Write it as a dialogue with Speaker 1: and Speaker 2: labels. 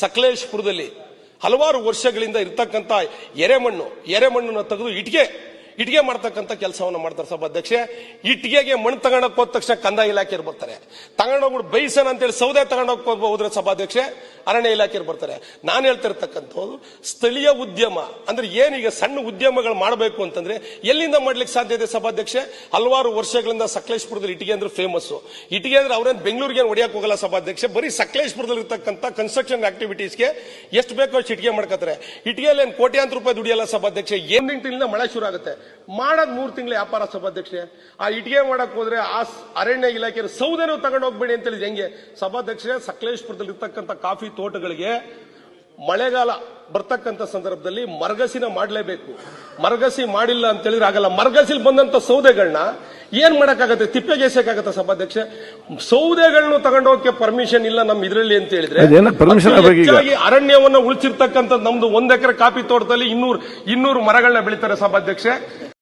Speaker 1: ಸಕಲೇಶ್ಪುರದಲ್ಲಿ ಹಲವಾರು ವರ್ಷಗಳಿಂದ ಇರ್ತಕ್ಕಂಥ ಎರೆಮಣ್ಣು, ಎರೆಮಣ್ಣನ್ನು ತೆಗೆದು ಇಟ್ಟಿಗೆ ಇಟ್ಟಿಗೆ ಮಾಡ್ತಕ್ಕಂಥ ಕೆಲಸವನ್ನು ಮಾಡ್ತಾರೆ ಸಭಾಧ್ಯಕ್ಷೆ ಇಟ್ಟಿಗೆಗೆ ಮಣ್ಣು ತಗೊಂಡೋಗ್ ಹೋದ ತಕ್ಷಣ ಕಂದಾಯ ಇಲಾಖೆಯವ್ರು ಬರ್ತಾರೆ. ತಗೊಂಡೋಗ್ಬಿಟ್ಟು ಬೈಸನ್ ಅಂತೇಳಿ ಸೌದೆ ತಗೊಂಡೋಗ್ ಹೋದ್ರೆ ಸಭಾಧ್ಯಕ್ಷೆ ಅರಣ್ಯ ಇಲಾಖೆಯವ್ರು ಬರ್ತಾರೆ. ನಾನು ಹೇಳ್ತಿರ್ತಕ್ಕಂಥದ್ದು ಸ್ಥಳೀಯ ಉದ್ಯಮ, ಅಂದ್ರೆ ಏನೀಗ ಸಣ್ಣ ಉದ್ಯಮಗಳು ಮಾಡಬೇಕು ಅಂತಂದ್ರೆ ಎಲ್ಲಿಂದ ಮಾಡ್ಲಿಕ್ಕೆ ಸಾಧ್ಯ ಇದೆ ಸಭಾಧ್ಯಕ್ಷೆ? ಹಲವಾರು ವರ್ಷಗಳಿಂದ ಸಕಲೇಶ್ಪುರದಲ್ಲಿ ಇಟಿಗೆ ಅಂದ್ರೆ ಫೇಮಸ್ ಇಟಿಗೆ ಅಂದ್ರೆ ಅವ್ರೇನು ಬೆಂಗಳೂರಿಗೆ ಹೊಡಿಯಕ್ಕೆ ಹೋಗಲ್ಲ ಸಭಾಧ್ಯಕ್ಷೆ? ಬರೀ ಸಕಲೇಶ್ಪುರದಲ್ಲಿ ಇರ್ತಕ್ಕಂಥ ಕನ್ಸ್ಟ್ರಕ್ಷನ್ ಆಕ್ಟಿವಿಟೀಸ್ಗೆ ಎಷ್ಟು ಬೇಕೋ ಅಷ್ಟು ಇಟಿಗೆ ಮಾಡ್ಕೋತಾರೆ ಇಟಿಗೆಯಲ್ಲಿ ಏನು ಕೋಟ್ಯಾಂತರ ರೂಪಾಯಿ ದುಡಿಯಲ್ಲ ಸಭಾಧ್ಯಕ್ಷೆ? ಏನ್ ತಿಂಗಳಿಂದ ಮಳೆ ಶುರು ಆಗುತ್ತೆ. ಮಾಡೋದ್ ಮೂರು ತಿಂಗಳ ವ್ಯಾಪಾರ ಸಭಾಧ್ಯಕ್ಷೆ. ಆ ಇಟಿಗೆ ಮಾಡಕ್ ಹೋದ್ರೆ ಆ ಅರಣ್ಯ ಇಲಾಖೆ ಸೌದೆನೂ ತಗೊಂಡು ಹೋಗ್ಬೇಡಿ ಅಂತ ಹೇಳಿದ್ರೆ ಹೆಂಗೆ? ಸಭಾಧ್ಯಕ್ಷೆ ಸಕಲೇಶ್ಪುರದಲ್ಲಿ ಇರ್ತಕ್ಕಂಥ ಕಾಫಿ ತೋಟಗಳಿಗೆ ಮಳೆಗಾಲ ಬರ್ತಕ್ಕಂಥ ಸಂದರ್ಭದಲ್ಲಿ ಮರಗಸಿನ ಮಾಡಲೇಬೇಕು. ಮರಗಸಿ ಮಾಡಿಲ್ಲ ಅಂತ ಹೇಳಿದ್ರೆ ಆಗಲ್ಲ. ಮರಗಸಿಲ್ ಬಂದಂತ ಸೌದೆಗಳನ್ನ ಏನ್ ಮಾಡಕ್ಕಾಗತ್ತೆ? ತಿಪ್ಪೆಗೆ ಸಭಾಧ್ಯಕ್ಷ? ಸಭಾಧ್ಯಕ್ಷೆ ಸೌದೆಗಳನ್ನು ತಗೊಂಡೋಗಕ್ಕೆ ಪರ್ಮಿಷನ್ ಇಲ್ಲ ನಮ್ಮ ಇದ್ರಲ್ಲಿ ಅಂತ ಹೇಳಿದ್ರೆ ಹೆಚ್ಚಾಗಿ ಅರಣ್ಯವನ್ನ ಉಳಿಸಿರ್ತಕ್ಕಂಥ ನಮ್ದು ಒಂದ್ ಎಕರೆ ಕಾಫಿ ತೋಟದಲ್ಲಿ ಇನ್ನೂರು ಇನ್ನೂರು ಮರಗಳನ್ನ ಬೆಳಿತಾರೆ ಸಭಾಧ್ಯಕ್ಷೆ.